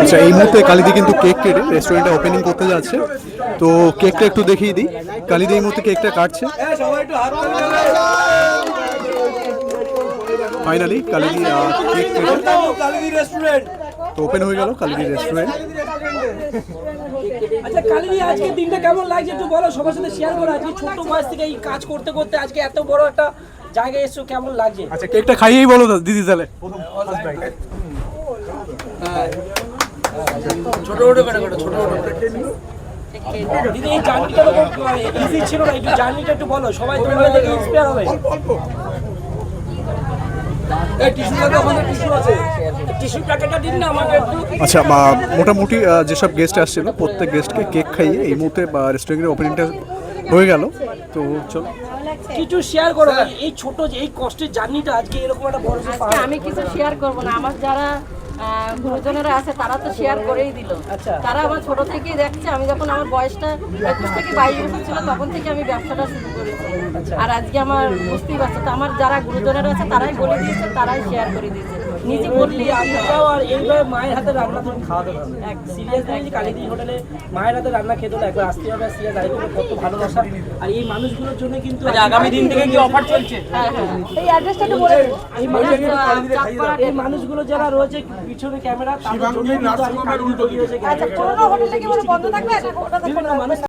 আচ্ছা এই মুহূর্তে কালিদি কিন্তু কেক কেটে রেস্টুরেন্টটা ওপেনিং করতে যাচ্ছে। তো কেকটা একটু দেখিয়ে দিই। কালিদি এই মুহূর্তে কেকটা কাটছে। ফাইনালি কালিদি কেক কেটে তো ওপেন হয়ে গেল কালিদি রেস্টুরেন্ট আচ্ছা কালিদি আজকে দিনটা কেমন লাগছে একটু বলো? সবার সাথে শেয়ার করো। আজকে ছোট বয়স থেকে এই কাজ করতে করতে আজকে এত বড় একটা জায়গায় এসছো কেমন লাগছে? আচ্ছা কেকটা খাইয়েই বলো দিদি তাহলে। দিদি এই জার্নিটা তো ইজি ছিল না একটু জার্নিটা একটু বলো সবাই তোমাকে দেখে ইন্সপায়ার হবে টিস্যু প্যাকেটটা দিন না আমাকে একটু আচ্ছা মোটামুটি যেসব গেস্ট আসছিল প্রত্যেক গেস্টকে কেক খাইয়ে এই মুহূর্তে রেস্টুরেন্টের ওপেনিংটা হয়ে গেল। তো চলো। কিছু শেয়ার করো এই ছোট যে এই কষ্টের জার্নিটা আজকে এরকম একটা বড় আমি কিছু শেয়ার করব না। আমার যারা গুরুজনেরা আছে তারা তো শেয়ার করেই দিল। আচ্ছা। তারা আমার ছোট থেকেই দেখছে আমি যখন আমার বয়সটা একুশ থেকে বাইশ বছর ছিল তখন থেকে আমি ব্যবসাটা শুরু করেছি। আর আজকে আমার বুঝতেই পারছ তো আমার যারা গুরুজনেরা আছে তারাই বলে দিয়েছে তারাই শেয়ার করে দিয়েছে। নিজে আজকেও আর এইভাবে মায়ের হাতে রান্না তুমি খাওয়াতে পারবে। সিরিয়াসলি যে কালিদি হোটেলে মায়ের হাতে রান্না খেতে হলে একবার আসতে হবে সিরিয়াস আর কত ভালোবাসা আর এই মানুষগুলোর জন্য কিন্তু আগামী দিন থেকে কি অফার চলছে? হ্যাঁ হ্যাঁ। এই অ্যাড্রেসটা একটু বলে এই মানুষগুলো এই মানুষগুলো যারা রয়েছে পিছনে ক্যামেরা তাদের জন্য আচ্ছা পুরোনো হোটেলটা কি বলে বন্ধ থাকবে? না ওটা থাকবে